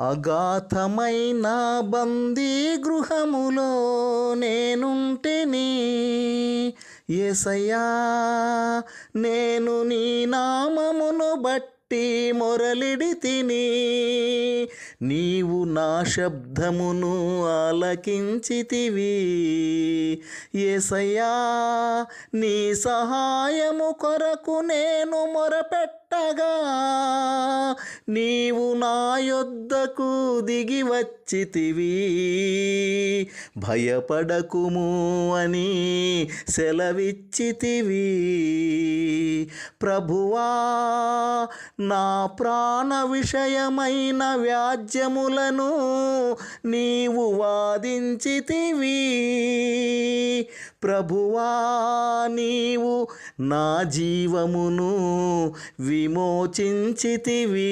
అగాధమైన బందీ గృహములో నేనుంటిని. ఏసయ్యా నేను నీ నామమును బట్టి మొరలిడి తిని. నీవు నా శబ్దమును ఆలకించితివి. ఏసయ్యా నీ సహాయము కొరకు నేను మొరపెట్టగా నీ యొద్దకు దిగి వచ్చితివి భయపడకుము అని సెలవిచ్చితివి. ప్రభువా నా ప్రాణ విషయమైన వ్యాజ్యములను నీవు వాదించితివి. ప్రభువా నీవు నా జీవమును విమోచించితివి.